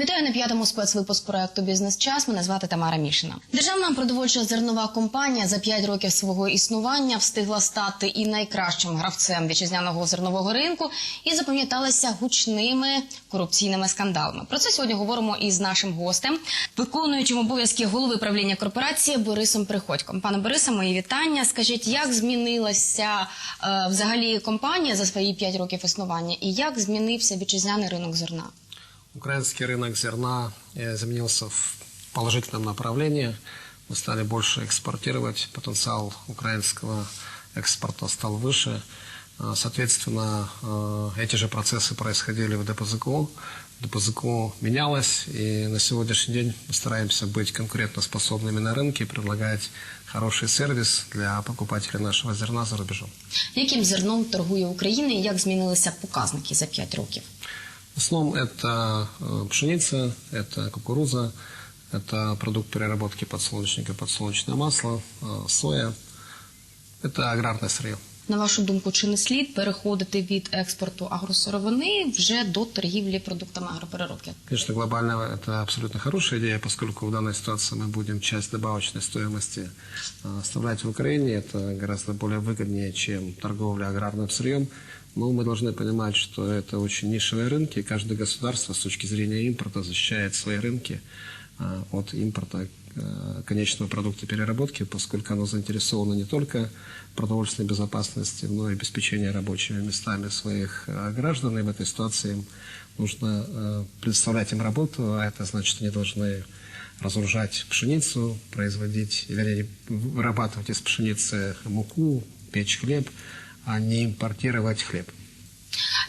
Вітаю на п'ятому спецвипуск проекту Бізнес Час. Мене звати Тамара Мішина. Державна продовольча зернова компанія за 5 років свого існування встигла стати і найкращим гравцем вітчизняного зернового ринку і запам'яталася гучними корупційними скандалами. Про це сьогодні говоримо із нашим гостем, виконуючим обов'язки голови правління корпорації Борисом Приходьком. Пане Борисе, мої вітання. Скажіть, як змінилася е, взагалі компанія за свої 5 років існування, і як змінився вітчизняний ринок зерна? Украинский рынок зерна э, изменился в положительном направлении. Мы стали больше экспортировать. Потенциал украинского экспорта стал выше. А, Соответственно, э, эти же процессы происходили в ДПЗКО. ДПЗКО менялось, и на сегодняшний день мы стараемся быть конкурентоспособными на рынке и предлагать хороший сервис для покупателей нашего зерна за рубежом. Яким зерном торгує Україна і як змінилися показники за 5 років? В основном это э, пшеница, это кукуруза, это продукт переработки подсолнечника, подсолнечное масло, э, соя. Это аграрное сырье. На вашу думку, чи не слід переходити від експорту агросировини вже до торгівлі продуктами агропереробки? Конечно, глобально это абсолютно хорошая идея, поскольку в данной ситуации мы будем часть добавочной стоимости э, оставлять в Украине. Это гораздо более выгоднее, чем торговля аграрным сырьем. Но мы должны понимать, что это очень нишевые рынки, и каждое государство с точки зрения импорта защищает свои рынки э, от импорта э, конечного продукта переработки, поскольку оно заинтересовано не только в продовольственной безопасности, но и обеспечении рабочими местами своих э, граждан. И в этой ситуации им нужно э, предоставлять им работу, а это значит, они должны разоружать пшеницу, производить, вернее, вырабатывать из пшеницы муку, печь хлеб, а не импортировать хлеб.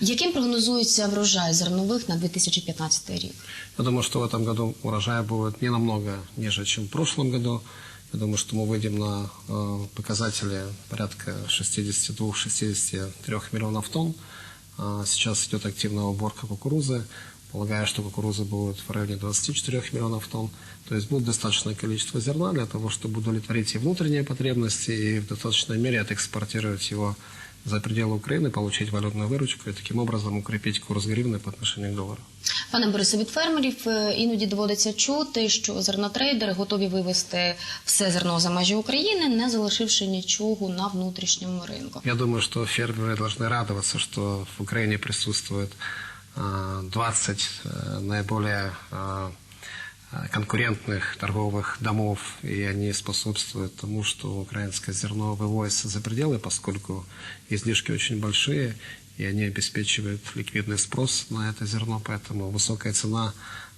Яким прогнозується врожай зернових на 2015 рік? Я думаю, что в этом году урожая будет не намного ниже, чем в прошлом году. Я думаю, что мы выйдем на э, показатели порядка 62-63 миллионов тонн. А сейчас идет активная уборка кукурузы Полагаю, что кукуруза будет в районе 24 миллионов тонн. То есть будет достаточное количество зерна для того, чтобы удовлетворить и внутренние потребности, и в достаточной мере отэкспортировать его за пределы Украины, получить валютную выручку и таким образом укрепить курс гривны по отношению к доллару. Пане Борисе, від фермерів е, іноді доводиться чути, що зернотрейдери готові вивезти все зерно за межі України, не залишивши нічого на внутрішньому ринку. Я думаю, что фермеры должны радоваться, что в Украине присутствует э, 20 э, наиболее э, конкурентных торговых домов, и они способствуют тому, что украинское зерно вывозится за пределы, поскольку излишки очень большие, и они обеспечивают ликвидный спрос на это зерно, поэтому высокая цена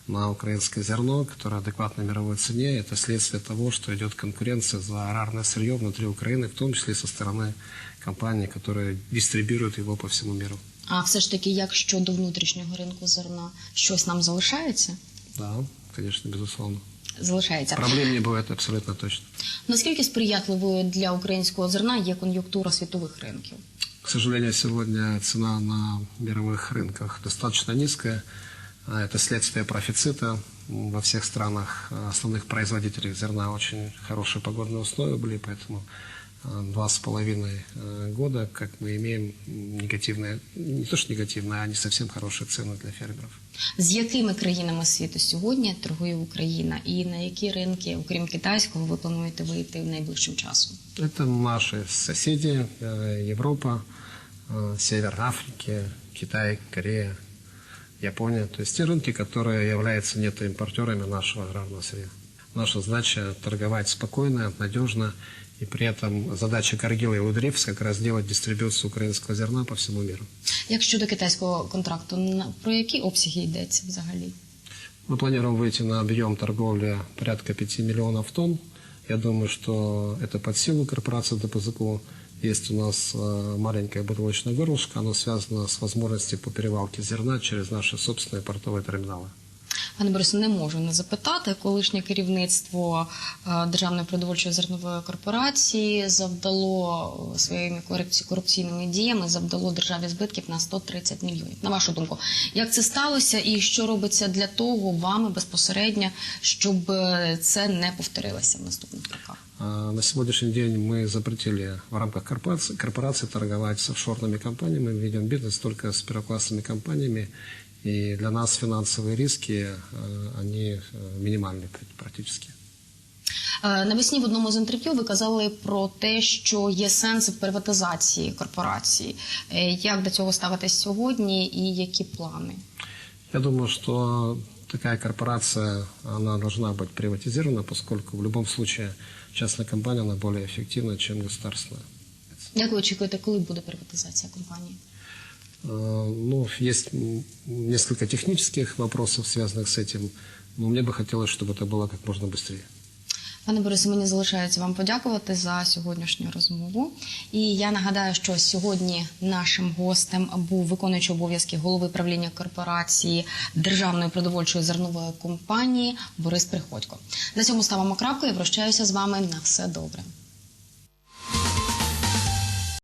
на украинское зерно, которое адекватно мировой цене, это следствие того, что идет конкуренция за аграрное сырье внутри Украины, в том числе со стороны компаний, которые дистрибьюируют его по всему миру. А все ж таки, як щодо внутрішнього ринку зерна, щось нам залишається? Да, конечно, безусловно. Залишається. Проблем не бывает абсолютно точно. Наскільки сприятливою для українського зерна є кон'юнктура світових ринків? К сожалению, сегодня цена на мировых рынках достаточно низкая. А Это следствие профицита. Во всех странах а, основных производителей зерна очень хорошие погодные условия были, поэтому а, два с половиной а, года, как мы имеем негативные, не то что негативные, а не совсем хорошие цены для фермеров. З якими країнами світу сьогодні торгує Україна, і на які ринки, окрім китайського, ви плануєте вийти найближчим часом? Это наши соседи, э, Европа, э, Север Африки, Китай, Корея, Япония. То есть те рынки, которые являются нетоимпортерами нашего аграрного сырья. Наша задача торговать спокойно, надежно, и при этом задача и Удревс как раз делать дистрибьюцию украинского зерна по всему миру. Як щодо китайського контракту, про які обсяги йдеться взагалі? Мы планируем выйти на объем торговли порядка 5 миллионов тонн. Я думаю, что это под силу корпорации ДПЗКО. Есть у нас э, маленькое бутылочное горлышко, оно связано с возможностью по перевалке зерна через наши собственные портовые терминалы. Пане Борисе, не можу не запитати. Колишнє керівництво е, Державної продовольчої зернової корпорації завдало е, своїми корупці- корупційними діями завдало державі збитків на 130 мільйонів. На вашу думку, як це сталося, і що робиться для того вами безпосередньо, щоб е, це не повторилося в наступних роках? А На сегодняшний день мы запретили в рамках корпорации, корпорации торговать с офшорными компаниями, мы ведем бизнес только с первоклассными компаниями, И для нас финансовые риски, э, они э, минимальны пр- практически. Е, Навесні в одному з інтерв'ю ви казали про те, що є сенс в приватизації корпорації. Е, Як до цього ставитись сьогодні і які плани? Я думаю, что такая корпорация, она должна быть приватизирована, поскольку в любом случае частная компания, она более эффективна, чем государственная. Як ви очікуєте, коли буде приватизація компанії? Э, Ну, есть м, несколько технических вопросов, связанных с этим, но мне бы хотелось, чтобы это было как можно быстрее. Пане Борисе, мені залишається вам подякувати за сьогоднішню розмову. І я нагадаю, що сьогодні нашим гостем був виконуючий обов'язки голови правління корпорації Державної продовольчої зернової компанії Борис Приходько. На цьому ставимо крапку і прощаюся з вами на все добре.